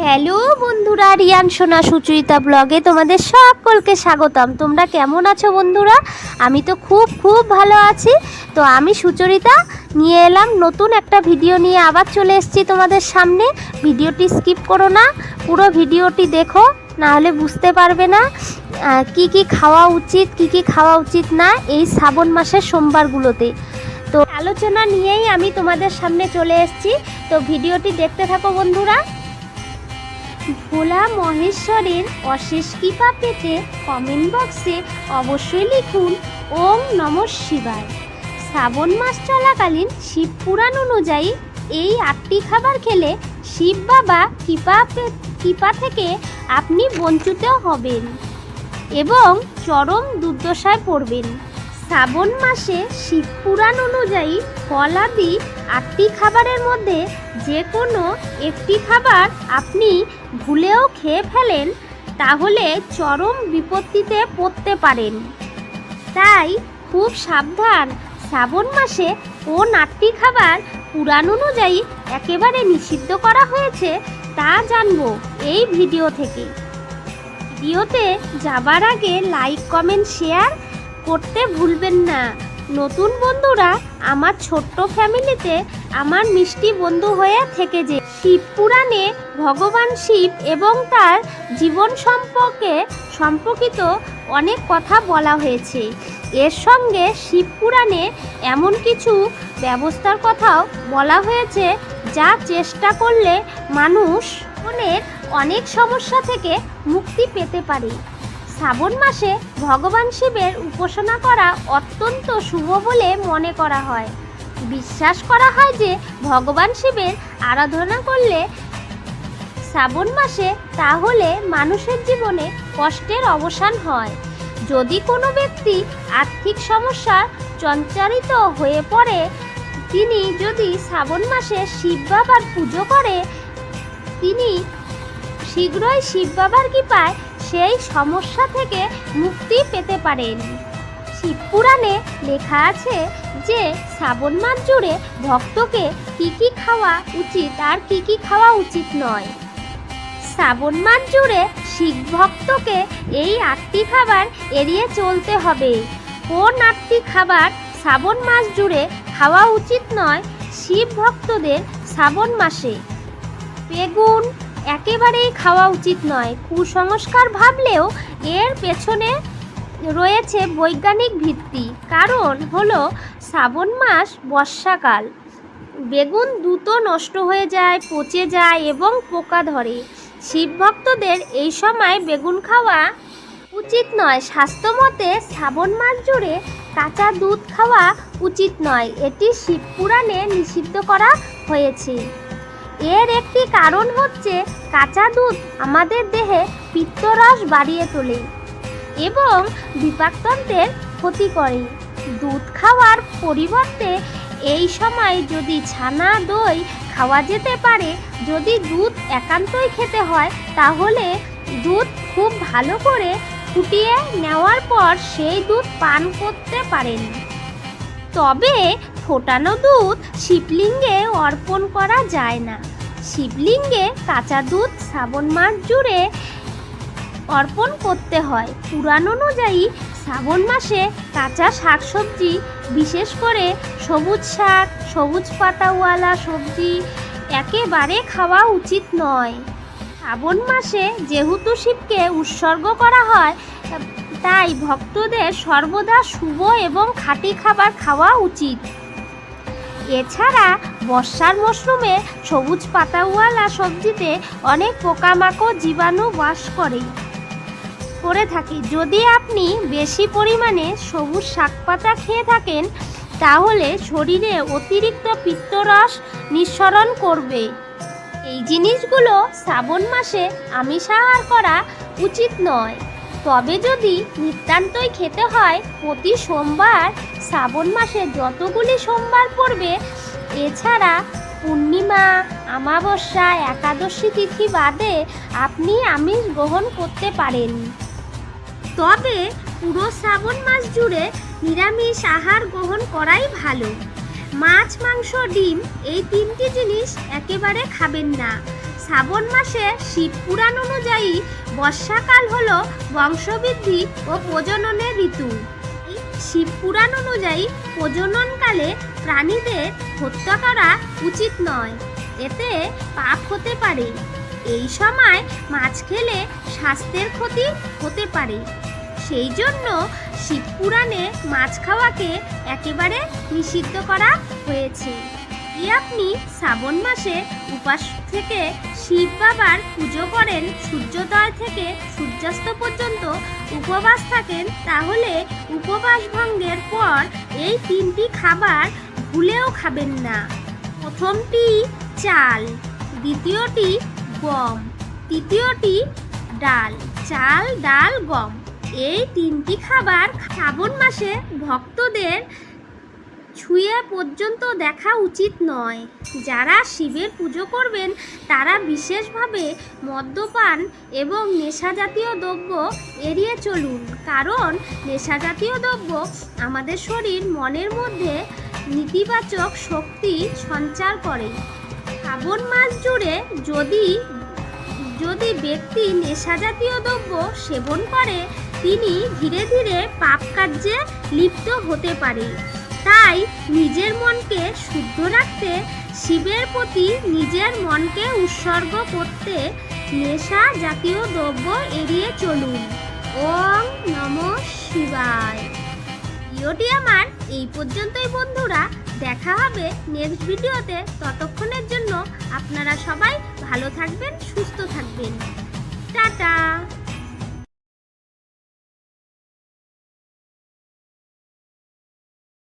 Hello বন্ধুরা, রিয়ান, সোনা, সুচরিতা ব্লগে তোমাদের সকলকে স্বাগতম। তোমরা কেমন আছো বন্ধুরা? আমি তো খুব খুব ভালো আছি। তো আমি সুচরিতা, নিয়ে এলাম নতুন একটা ভিডিও নিয়ে আবার চলে এসেছি তোমাদের সামনে। ভিডিওটি স্কিপ করো না, পুরো ভিডিওটি দেখো না হলে বুঝতে পারবে না কি কি খাওয়া উচিত, কি কি খাওয়া উচিত না এই শ্রাবণ মাসের সোমবারগুলোতে। তো আলোচনা নিয়েই আমি তোমাদের সামনে চলে এসেছি। তো ভিডিওটি দেখতে থাকো বন্ধুরা। ভোলা মহেশ্বরের অশেষ কৃপা পেতে কমেন্ট বক্সে অবশ্যই লিখুন, ওম নম শিবায়। শ্রাবণ মাস চলাকালীন শিব পুরাণ অনুযায়ী এই আটটি খাবার খেলে শিব বাবা কৃপা কৃপা থেকে আপনি বঞ্চিত হবেন এবং চরম দুর্দশায় পড়বেন। শ্রাবণ মাসে শিব পুরাণ অনুযায়ী ফলাদি আটটি খাবারের মধ্যে যে কোনো একটি খাবার আপনি ভুলেও খেয়ে ফেলেন, তাহলে চরম বিপত্তিতে পড়তে পারেন। তাই খুব সাবধান, শ্রাবণ মাসে কোন আটটি খাবার পুরাণ অনুযায়ী একেবারে নিষিদ্ধ করা হয়েছে তা জানব এই ভিডিও থেকে। ভিডিওতে যাবার আগে লাইক, কমেন্ট, শেয়ার করতে ভুলবেন না। নতুন বন্ধুরা আমার ছোট্ট ফ্যামিলিতে আমার মিষ্টি বন্ধু হয়ে থেকে যে। শিব পুরাণে ভগবান শিব এবং তার জীবন সম্পর্কে সম্পর্কিত অনেক কথা বলা হয়েছে। এর সঙ্গে শিব পুরাণে এমন কিছু ব্যবস্থার কথাও বলা হয়েছে যা চেষ্টা করলে মানুষ মনের অনেক সমস্যা থেকে মুক্তি পেতে পারে। শ্রাবণ মাসে ভগবান শিবের উপাসনা করা অত্যন্ত শুভ বলে মনে করা হয়। বিশ্বাস করা হয় যে ভগবান শিবের আরাধনা করলে শ্রাবণ মাসে তাহলে মানুষের জীবনে কষ্টের অবসান হয়। যদি কোনো ব্যক্তি আর্থিক সমস্যা চঞ্চারিত হয়ে পড়ে, তিনি যদি শ্রাবণ মাসে শিব বাবার পুজো করে, তিনি শীঘ্রই শিব বাবার কৃপায় সেই সমস্যা থেকে মুক্তি পেতে পারেন। শিবপুরাণে লেখা আছে যে, শ্রাবণ মাস জুড়ে ভক্তকে কি কি খাওয়া উচিত আর কি কি খাওয়া উচিত নয়। শ্রাবণ মাস জুড়ে শিখ ভক্তকে এই আটটি খাবার এড়িয়ে চলতে হবে। কোন আটটি খাবার শ্রাবণ মাস জুড়ে খাওয়া উচিত নয়, শিব ভক্তদের শ্রাবণ মাসে। বেগুন একেবারেই খাওয়া উচিত নয়। কুসংস্কার ভাবলেও এর পেছনে রয়েছে বৈজ্ঞানিক ভিত্তি। কারণ হলো, শ্রাবণ মাস বর্ষাকাল। বেগুন দ্রুত নষ্ট হয়ে যায়, পচে যায় এবং পোকা ধরে। শিব ভক্তদের এই সময় বেগুন খাওয়া উচিত নয়। স্বাস্থ্যমতে শ্রাবণ মাস জুড়ে কাঁচা দুধ খাওয়া উচিত নয়। এটি শিব পুরাণে নিষিদ্ধ করা হয়েছে। এর একটি কারণ হচ্ছে কাঁচা দুধ আমাদের দেহে পিত্তরস বাড়িয়ে তোলে এবং বিপাকতন্ত্রের ক্ষতি করে। দুধ খাওয়ার পরিবর্তে এই সময় যদি ছানা দই খাওয়া যেতে পারে, যদি দুধ একান্তই খেতে হয়, তাহলে দুধ খুব ভালো করে ফুটিয়ে নেওয়ার পর সেই দুধ পান করতে পারেন। তবে ফোটানো দুধ শিবলিঙ্গে অর্পণ করা যায় না। শিবলিঙ্গে কাঁচা দুধ শ্রাবণ মাস জুড়ে অর্পণ করতে হয়। পুরাণ অনুযায়ী শ্রাবণ মাসে কাঁচা শাকসবজি, বিশেষ করে সবুজ শাক, সবুজ পাতাওয়ালা সবজি একেবারে খাওয়া উচিত নয়। শ্রাবণ মাসে যেহেতু শিবকে উৎসর্গ করা হয়, তাই ভক্তদের সর্বদা শুভ এবং খাঁটি খাবার খাওয়া উচিত। এছাড়া বর্ষার মরশুমে সবুজ পাতাওয়ালা সবজিতে অনেক পোকামাকড় জীবাণু বাস করে। করে থাকে। যদি আপনি বেশি পরিমাণে সবুজ শাকপাতা খেয়ে থাকেন, তাহলে শরীরে অতিরিক্ত পিত্তরস নিঃসরণ করবে। এই জিনিসগুলো শ্রাবণ মাসে আমিষ আহার করা উচিত নয়। তবে যদি নিতান্তই খেতে হয়, প্রতি সোমবার, শ্রাবণ মাসে যতগুলি সোমবার পড়বে, এছাড়া পূর্ণিমা আমাবস্যা একাদশী তিথি বাদে আপনি আমিষ গ্রহণ করতে পারেন। তবে পুরো শ্রাবণ মাস জুড়ে নিরামিষ আহার গ্রহণ করাই ভালো। মাছ, মাংস, ডিম এই তিনটি জিনিস একেবারে খাবেন না। শ্রাবণ মাসে শিব পুরাণ অনুযায়ী বর্ষাকাল হল বংশবৃদ্ধি ও প্রজননের ঋতু। শিব পুরাণ অনুযায়ী প্রজননকালে প্রাণীদের হত্যা করা উচিত নয়, এতে পাপ হতে পারে। এই সময় মাছ খেলে স্বাস্থ্যের ক্ষতি হতে পারে। সেই জন্য শিব পুরাণে মাছ খাওয়াকে একেবারে নিষিদ্ধ করা হয়েছে। যদি আপনি শ্রাবণ মাসে উপাস থেকে শিব বাবার পুজো করেন, সূর্যোদয় থেকে সূর্যাস্ত পর্যন্ত উপবাস থাকেন, তাহলে উপবাস ভঙ্গের পর এই তিনটি খাবার ভুলেও খাবেন না। প্রথমটি চাল, দ্বিতীয়টি গম, তৃতীয়টি ডাল, চাল, ডাল, গম। এই তিনটি খাবার শ্রাবণ মাসে ভক্তদের ছুঁয়ে পর্যন্ত দেখা উচিত নয়। যারা শিবের পুজো করবেন, তারা বিশেষভাবে মদ্যপান এবং নেশাজাতীয় দ্রব্য এড়িয়ে চলুন। কারণ নেশাজাতীয় দ্রব্য আমাদের শরীর, মনের মধ্যে নেতিবাচক শক্তি সঞ্চার করে। শ্রাবণ মাস জুড়ে যদি যদি ব্যক্তি নেশাজাতীয় দ্রব্য সেবন করে, তিনি ধীরে ধীরে পাপ কার্যে লিপ্ত হতে পারে। তাই নিজের মনকে শুদ্ধ রাখতে শিবের প্রতি নিজের মনকে উৎসর্গ করতে নেশা জাতীয় দ্রব্য এড়িয়ে চলুন। ওম নম শিবায়। ভিডিওটি আমার এই পর্যন্তই বন্ধুরা। দেখা হবে নেক্সট ভিডিওতে। ততক্ষণের জন্য আপনারা সবাই ভালো থাকবেন, সুস্থ থাকবেন। টাটা!